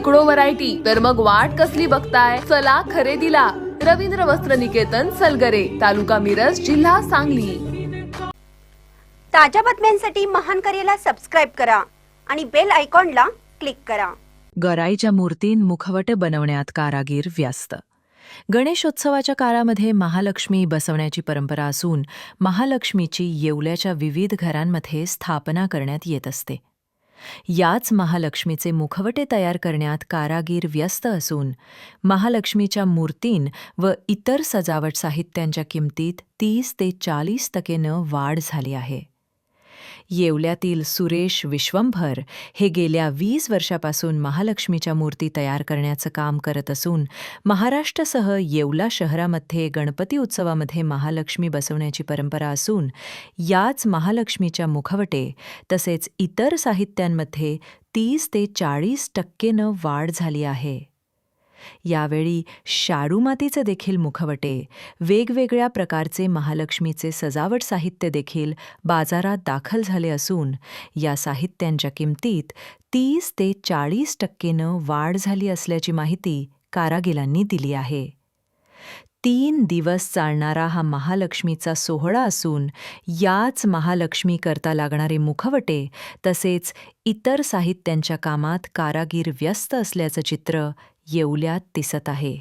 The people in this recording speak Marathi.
शेकडो व्हरायटी तर मग वाट कसली बघताय? चला खरेदीला. रवींद्र वस्त्र निकेतन सलगरे तालुका मिरज जिल्हा सांगली. ताज्या बातम्यांसाठी महान करेला सबस्क्राईब करा आणि बेल आयकॉनला क्लिक करा. गराईच्या मूर्तीन मुखवटे बनवण्यात कारागीर व्यस्त. गणेशोत्सवाच्या काळामध्ये महालक्ष्मी बसवण्याची परंपरा असून महालक्ष्मीची येवल्याच्या विविध घरांमध्ये स्थापना करण्यात येत असते. याच महालक्ष्मीचे मुखवटे तयार करण्यात कारागीर व्यस्त असून महालक्ष्मीच्या मूर्तीं व इतर सजावट साहित्यांच्या किमतीत तीस ते चाळीस टक्केनं वाढ झाली आहे. येवल्यातील सुरेश विश्वंभर हे गेल्या वीस वर्षापासून महालक्ष्मीच्या मूर्ती तयार करण्याचं काम करत असून महाराष्ट्रासह येवला शहरामध्ये गणपती उत्सवामध्ये महालक्ष्मी बसवण्याची परंपरा असून याच महालक्ष्मीच्या मुखवटे तसेच इतर साहित्यांमध्ये तीस ते चाळीस टक्केनं वाढ झाली आहे. यावेळी शाडूमातीचं देखील मुखवटे वेगवेगळ्या प्रकारचे महालक्ष्मीचे सजावट साहित्य देखील बाजारात दाखल झाले असून या साहित्यांच्या किमतीत तीस ते चाळीस टक्केनं वाढ झाली असल्याची माहिती कारागिरांनी दिली आहे. तीन दिवस चालणारा हा महालक्ष्मीचा सोहळा असून याच महालक्ष्मी करता लागणारे मुखवटे तसेच इतर साहित्यांच्या कामात कारागीर व्यस्त असल्याचं चित्र येवल्यात दिसत आहे.